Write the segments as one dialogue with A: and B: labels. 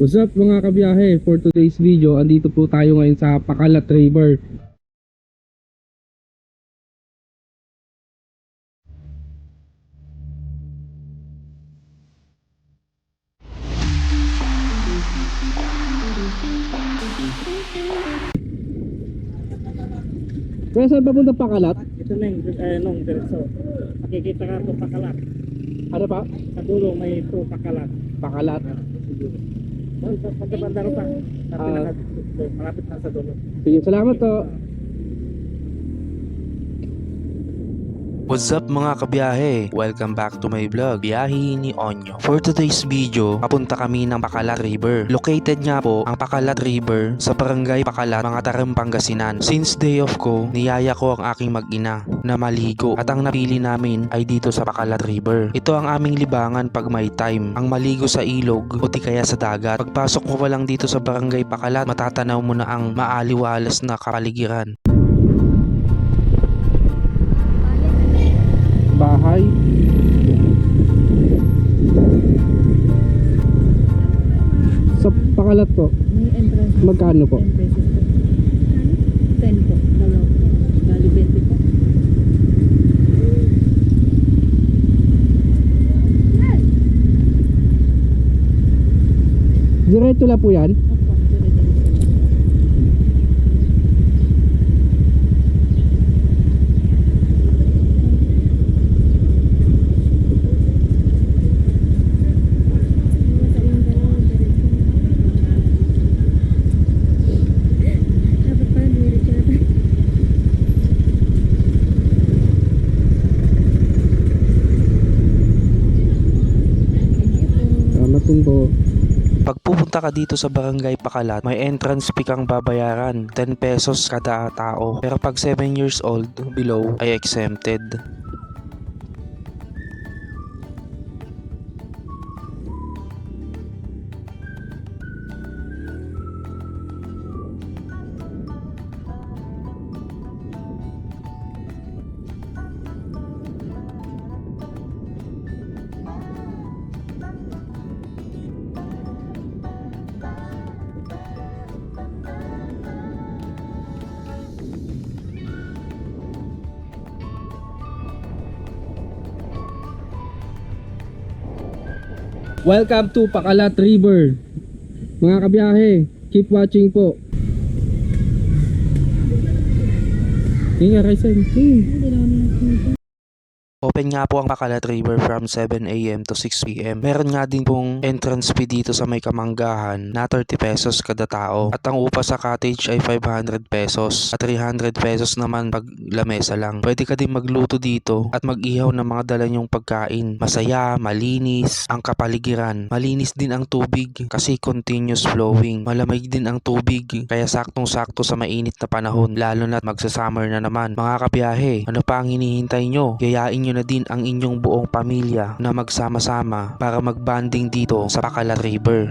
A: What's up mga kabiyahe? For today's video, andito po tayo ngayon sa Pakalat River. Kaya saan papunta Pakalat?
B: Ito na yung eh, nung diretso. Makikita ka po pakalat.
A: Ano pa?
B: Sa dulo may po pakalat.
A: Pakalat.
B: Pagkabanda pa. Sa
A: Ah.
B: pinaka malapit na sa dulo.
A: Sige, salamat to.
C: What's up mga kabiyahe? Welcome back to my vlog, Biyahe ni Onyo. For today's video, papunta kami ng Pakalat River. Located nga po ang Pakalat River sa barangay Pakalat, mga Tarim, Pangasinan. Since day off ko, niyaya ko ang aking mag-ina na maligo at ang napili namin ay dito sa Pakalat River. Ito ang aming libangan pag may time, ang maligo sa ilog o di kaya sa dagat. Pagpasok mo pa lang dito sa barangay Pakalat, matatanaw mo na ang maaliwalas na kapaligiran.
A: Sa Pakalat po,
D: May entrance
A: magkano po?
D: 10 pesos po. 10 po. Dalaw po. Bali 20 po.
A: Diretso lang po yan?
D: Opo. dire-diretso. Dapat pala diretso na tayo. Thank you po.
A: Salamat din po.
C: Pag pupunta ka dito sa Barangay Pakalat, may entrance fee kang babayaran, 10 pesos kada tao. Pero pag 7 years old below ay exempted.
A: Welcome to Pakalat River. Mga kabiyahe, keep watching po. Hinga, Kaisen. Hmm.
C: Open nga po ang Pakalat River from 7am to 6pm. Meron nga din pong entrance fee dito sa may kamanggahan na 30 pesos kada tao. At ang upa sa cottage ay 500 pesos. At 300 pesos naman pag lamesa lang. Pwede ka din magluto dito at mag-ihaw ng mga dala nyong pagkain. Masaya, malinis, ang kapaligiran. Malinis din ang tubig kasi continuous flowing. Malamig din ang tubig kaya saktong-sakto sa mainit na panahon lalo na magsa-summer na naman. Mga kabiyahe, ano pa ang hinihintay nyo? Yayain nyo na din ang inyong buong pamilya na magsama-sama para magbanding dito sa Pakalat River.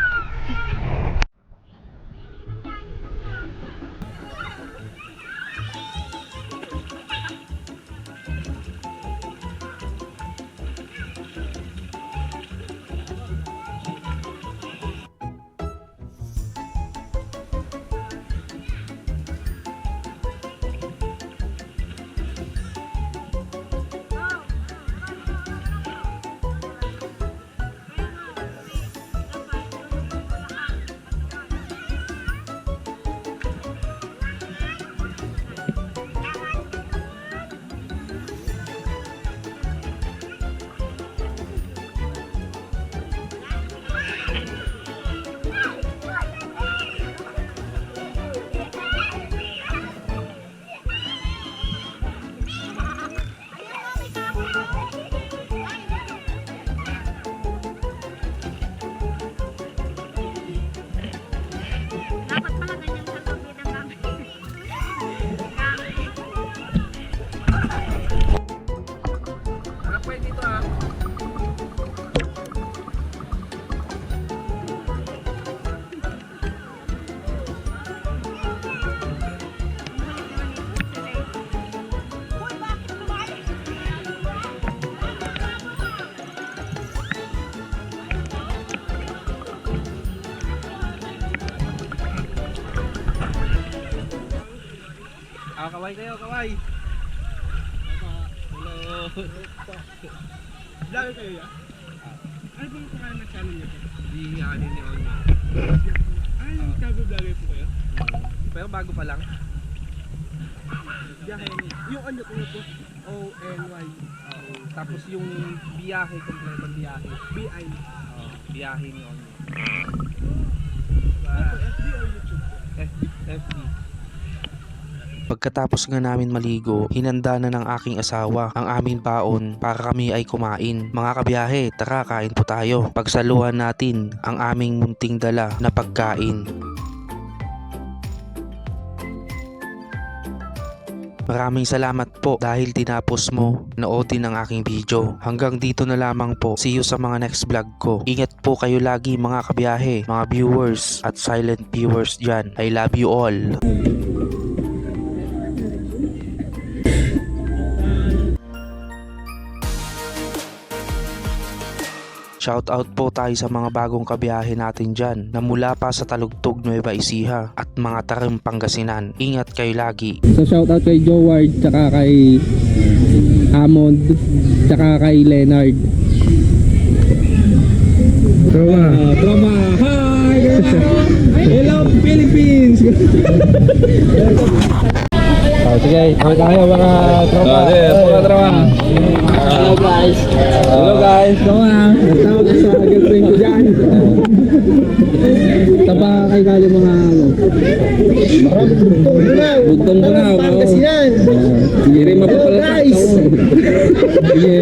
A: Ah, kaway kayo, kaway. Hello. Vlogger kayo ya? Ano yung pangalan ng channel niyo? Di ano ni Onyo. Ay, travel vlogger po kayo? Pero bago pa lang. Biyahe ni. Yung ano ko po? O-N-Y. Tapos yung biyahe, kompletong biyahe. B-I. Oo. Biyahe ni Onyo. FB
C: Pagkatapos nga namin maligo, hinanda na ng aking asawa ang aming baon para kami ay kumain. Mga kabiyahe, tara kain po tayo. Pagsaluhan natin ang aming munting dala na pagkain. Maraming salamat po dahil tinapos mo noodin ang aking video. Hanggang dito na lamang po. See you sa mga next vlog ko. Ingat po kayo lagi mga kabiyahe, mga viewers at silent viewers dyan. I love you all. Shoutout po tayo sa mga bagong kabiyahe natin dyan na mula pa sa Talugtog Nueva Ecija at mga Tarim Pangasinan. Ingat kayo lagi.
A: So shoutout kay Joward, tsaka kay Amond, tsaka kay Leonard. Trauma. trauma. Hi! Hello Philippines! oh, sige, okay tayo mga trauma. Oh, sige, mga trauma. Hello guys. Hello guys. Trauma. Nagtawag ka sa girlfriend ko dyan. Tapa kay kali mga ano. Bugtong ko na. Pangasinan. Sige rin mapapala. Hello guys. Sige.